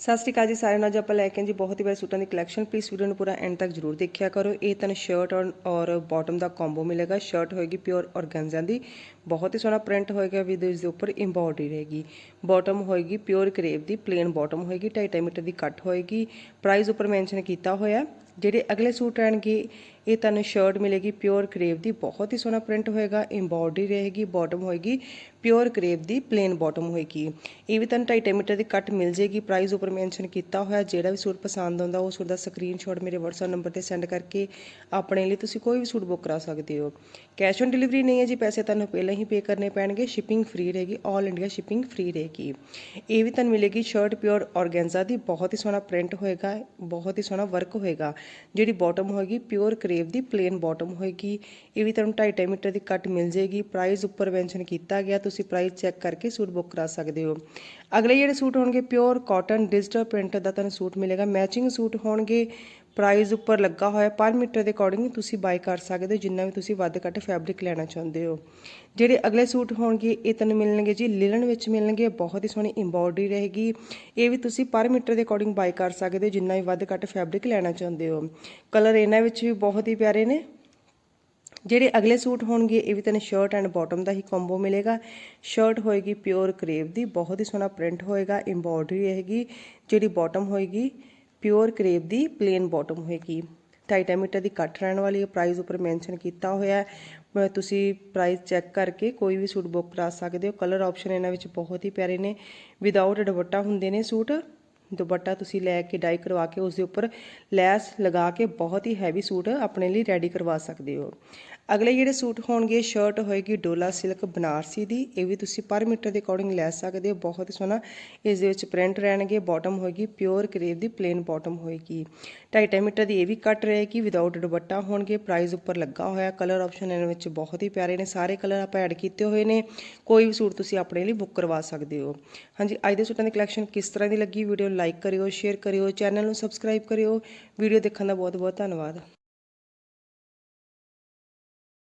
ਸਤਿ ਸ਼੍ਰੀ ਅਕਾਲ ਜੀ ਸਾਰਿਆਂ ਨੂੰ। ਅੱਜ ਆਪਾਂ ਲੈ ਕੇ ਆਏ ਜੀ ਬਹੁਤ ਹੀ ਪਿਆਰੇ ਸੂਟਾਂ ਦੀ ਕਲੈਕਸ਼ਨ ਪਲੀਜ਼ ਵੀਡੀਓ ਨੂੰ ਪੂਰਾ ਐਂਡ ਤੱਕ ਜਰੂਰ ਦੇਖਿਆ ਕਰੋ। ਇਹ ਤੁਹਾਨੂੰ ਸ਼ਰਟ ਔਰ ਔਰ ਬਾਟਮ ਦਾ ਕੰਬੋ ਮਿਲੇਗਾ। ਸ਼ਰਟ ਹੋਏਗੀ ਪਿਓਰ ਔਰਗੈਂਜ਼ਾ ਦੀ। ਬਹੁਤ ਹੀ ਸੋਹਣਾ ਪ੍ਰਿੰਟ ਹੋਏਗਾ ਵਿਦ ਇਸ ਦੇ ਉੱਪਰ ਐਮਬੋਡਰੀ ਰਹੇਗੀ। ਬਾਟਮ ਹੋਏਗੀ ਪਿਓਰ ਕਰੇਵ ਦੀ। ਪਲੇਨ ਬਾਟਮ ਹੋਏਗੀ। 2.5 ਮੀਟਰ ਦੀ ਕੱਟ ਹੋਏਗੀ। ਪ੍ਰਾਈਸ ਉੱਪਰ ਮੈਂਸ਼ਨ ਕੀਤਾ ਹੋਇਆ। ਜਿਹੜੇ ਅਗਲੇ ਸੂਟ ਰਹਿਣਗੇ ਇਹ ਤੁਹਾਨੂੰ ਸ਼ਰਟ ਮਿਲੇਗੀ ਪਿਓਰ ਕਰੇਵ ਦੀ, ਬਹੁਤ ਹੀ ਸੋਹਣਾ ਪ੍ਰਿੰਟ ਹੋਏਗਾ ਐਮਬੋਡਰੀ ਰਹੇਗੀ ਬਾਟਮ ਹੋਏਗੀ ਪਿਓਰ ਕਰੇਵ ਦੀ ਪਲੇਨ ਬਾਟਮ ਹੋਏਗੀ। ਇਹ ਵੀ ਤੁਹਾਨੂੰ 2.5 ਮੀਟਰ ਦੀ ਕੱਟ ਮਿਲ ਜੇਗੀ ਪ੍ਰਾਈਸ ਉੱਪਰ ਮੈਂਸ਼ਨ ਕੀਤਾ ਹੋਇਆ, ਜਿਹੜਾ ਵੀ ਸੂਟ ਪਸੰਦ ਆਉਂਦਾ, ਉਹ ਸੂਟ ਦਾ ਸਕਰੀਨਸ਼ਾਟ ਮੇਰੇ WhatsApp ਨੰਬਰ ਤੇ ਸੈਂਡ ਕਰਕੇ ਆਪਣੇ ਲਈ ਤੁਸੀਂ ਕੋਈ ਵੀ ਸੂਟ ਬੁੱਕ ਕਰਾ ਸਕਦੇ ਹੋ। ਕੈਸ਼ ਔਨ ਡਿਲੀਵਰੀ ਨਹੀਂ ਹੈ ਜੀ, ਪੈਸੇ ਤੁਹਾਨੂੰ ਪਹਿਲਾਂ ਹੀ ਪੇ ਕਰਨੇ ਪੈਣਗੇ ਸ਼ਿਪਿੰਗ ਫ੍ਰੀ ਰਹੇਗੀ 올 ਇੰਡੀਆ ਸ਼ਿਪਿੰਗ ਫ੍ਰੀ ਰਹੇਗੀ। ਇਹ ਵੀ ਤੁਹਾਨੂੰ ਮਿਲੇਗੀ ਸ਼ਰਟ ਪਿਓਰ ਔਰਗੈਂਜ਼ਾ ਦੀ, ਬਹੁਤ ਹੀ ਸੋਹਣਾ ਪ੍ਰਿੰਟ ਹੋਏਗਾ, ਬਹੁਤ ਹੀ ਸੋਹਣਾ ਵਰਕ ਹੋਏਗਾ। ਜਿਹੜੀ ਬਾਟਮ ਹੋਏਗੀ ਪਿਓਰ ਕਰੇਵ ਦੀ ਪਲੇਨ ਬਾਟਮ ਹੋਏਗੀ। ਇਹ ਵੀ ਤੁਹਾਨੂੰ 2.5 ਮੀਟਰ ਦੀ ਕੱਟ ਮਿਲ ਜੇਗੀ ਪ੍ਰਾਈਸ ਉੱਪਰ ਮੈਂਸ਼ਨ ਕੀਤਾ ਗਿਆ, ਤੁਸੀਂ ਪ੍ਰਾਈਸ ਚੈੱਕ ਕਰਕੇ ਸੂਟ ਬੁੱਕ ਕਰਾ ਸਕਦੇ ਹੋ। ਅਗਲੇ ਜਿਹੜੇ ਸੂਟ ਹੋਣਗੇ ਪਿਓਰ ਕਾਟਨ ਡਿਜੀਟਲ ਪ੍ਰਿੰਟ ਦਾ ਤੁਹਾਨੂੰ ਸੂਟ ਮਿਲੇਗਾ। ਮੈਚਿੰਗ ਸੂਟ ਹੋਣਗੇ ਪ੍ਰਾਈਸ ਉੱਪਰ ਲੱਗਾ ਹੋਇਆ ਪਰ ਮੀਟਰ ਦੇ ਅਕੋਰਡਿੰਗ ਤੁਸੀਂ ਬਾਈ ਕਰ ਸਕਦੇ ਹੋ, ਜਿੰਨਾ ਵੀ ਤੁਸੀਂ ਵੱਧ ਘੱਟ ਫੈਬਰਿਕ ਲੈਣਾ ਚਾਹੁੰਦੇ ਹੋ। ਜਿਹੜੇ ਅਗਲੇ ਸੂਟ ਹੋਣਗੇ, ਇਹ ਤੁਹਾਨੂੰ ਮਿਲਣਗੇ ਜੀ, ਲਿਲਨ ਵਿੱਚ ਮਿਲਣਗੇ, ਬਹੁਤ ਹੀ ਸੋਹਣੀ ਐਮਬੋਡਰੀ ਰਹੇਗੀ। ਇਹ ਵੀ ਤੁਸੀਂ ਪਰ ਮੀਟਰ ਦੇ ਅਕੋਰਡਿੰਗ ਬਾਈ ਕਰ ਸਕਦੇ ਹੋ, ਜਿੰਨਾ ਵੀ ਵੱਧ ਘੱਟ ਫੈਬਰਿਕ ਲੈਣਾ ਚਾਹੁੰਦੇ ਹੋ। ਕਲਰ ਇਹਨਾਂ ਵਿੱਚ ਵੀ ਬਹੁਤ ਹੀ ਪਿਆਰੇ ਨੇ। ਜਿਹੜੇ ਅਗਲੇ ਸੂਟ ਹੋਣਗੇ, ਇਹ ਵੀ ਤੈਨੂੰ ਸ਼ਰਟ ਐਂਡ ਬਾਟਮ ਦਾ ਹੀ ਕੰਬੋ ਮਿਲੇਗਾ। ਸ਼ਰਟ ਹੋਏਗੀ ਪਿਓਰ ਕਰੇਵ ਦੀ, ਬਹੁਤ ਹੀ ਸੋਹਣਾ ਪ੍ਰਿੰਟ ਹੋਏਗਾ ਐਮਬੋਡਰੀ ਰਹੇਗੀ, ਜਿਹੜੀ ਬਾਟਮ ਹੋਏਗੀ। ਪਿਓਰ ਕਰੇਵ ਦੀ ਪਲੇਨ ਬਾਟਮ ਹੋਏਗੀ। 2.5 ਮੀਟਰ ਦੀ ਕੱਟ ਰਹਿਣ ਵਾਲੀ ਹੈ ਪ੍ਰਾਈਸ ਉੱਪਰ ਮੈਂਸ਼ਨ ਕੀਤਾ ਹੋਇਆ ਹੈ। ਤੁਸੀਂ ਪ੍ਰਾਈਸ ਚੈੱਕ ਕਰਕੇ ਕੋਈ ਵੀ ਸੂਟ ਬੁੱਕ ਕਰਾ ਸਕਦੇ ਹੋ। ਕਲਰ ਆਪਸ਼ਨ ਇਹਨਾਂ ਵਿੱਚ ਬਹੁਤ ਹੀ ਪਿਆਰੇ ਨੇ। ਵਿਦਆਊਟ ਦੁਪੱਟਾ ਹੁੰਦੇ ਨੇ ਸੂਟ। ਦੁਪੱਟਾ ਤੁਸੀਂ ਲੈ ਕੇ ਡਾਈ ਕਰਵਾ ਕੇ ਉਸ ਦੇ ਉੱਪਰ ਲੈਸ ਲਗਾ ਕੇ ਬਹੁਤ ਹੀ ਹੈਵੀ ਸੂਟ ਆਪਣੇ ਲਈ ਰੈਡੀ ਕਰਵਾ ਸਕਦੇ ਹੋ। ਅਗਲੇ ਜਿਹੜੇ ਸੂਟ ਹੋਣਗੇ ਸ਼ਰਟ ਹੋਏਗੀ, ਡੋਲਾ ਸਿਲਕ ਬਨਾਰਸੀ ਦੀ, ਇਹ ਵੀ ਤੁਸੀਂ ਪਰ ਮੀਟਰ ਦੇ ਅਕੋਰਡਿੰਗ ਲੈ ਸਕਦੇ ਹੋ। ਬਹੁਤ ਹੀ ਸੋਹਣਾ ਇਸ ਦੇ ਵਿੱਚ ਪ੍ਰਿੰਟ ਰਹਿਣਗੇ ਬਾਟਮ ਹੋਏਗੀ ਪਿਓਰ ਕਰੇਵ ਦੀ ਪਲੇਨ ਬਾਟਮ ਹੋਏਗੀ। 2.5 ਮੀਟਰ ਦੀ ਇਹ ਵੀ ਕੱਟ ਰਹੇਗੀ ਵਿਦਆਊਟ ਦੁਪੱਟਾ ਹੋਣਗੇ ਪ੍ਰਾਈਸ ਉੱਪਰ ਲੱਗਾ ਹੋਇਆ ਕਲਰ ਆਪਸ਼ਨ ਇਹਨਾਂ ਵਿੱਚ ਬਹੁਤ ਹੀ ਪਿਆਰੇ ਨੇ, ਸਾਰੇ ਕਲਰ ਆਪਾਂ ਐਡ ਕੀਤੇ ਹੋਏ ਨੇ, ਕੋਈ ਵੀ ਸੂਟ ਤੁਸੀਂ ਆਪਣੇ ਲਈ ਬੁੱਕ ਕਰਵਾ ਸਕਦੇ ਹੋ। ਹਾਂਜੀ, ਅੱਜ ਦੇ ਸੂਟਾਂ ਦੀ ਕਲੈਕਸ਼ਨ ਕਿਸ ਤਰ੍ਹਾਂ ਦੀ ਲੱਗੀ ਵੀਡੀਓ ਲਾਈਕ ਕਰਿਓ ਸ਼ੇਅਰ ਕਰਿਓ ਚੈਨਲ ਨੂੰ ਸਬਸਕ੍ਰਾਈਬ ਕਰਿਓ। ਵੀਡੀਓ ਦੇਖਣ ਦਾ ਬਹੁਤ ਬਹੁਤ ਧੰਨਵਾਦ।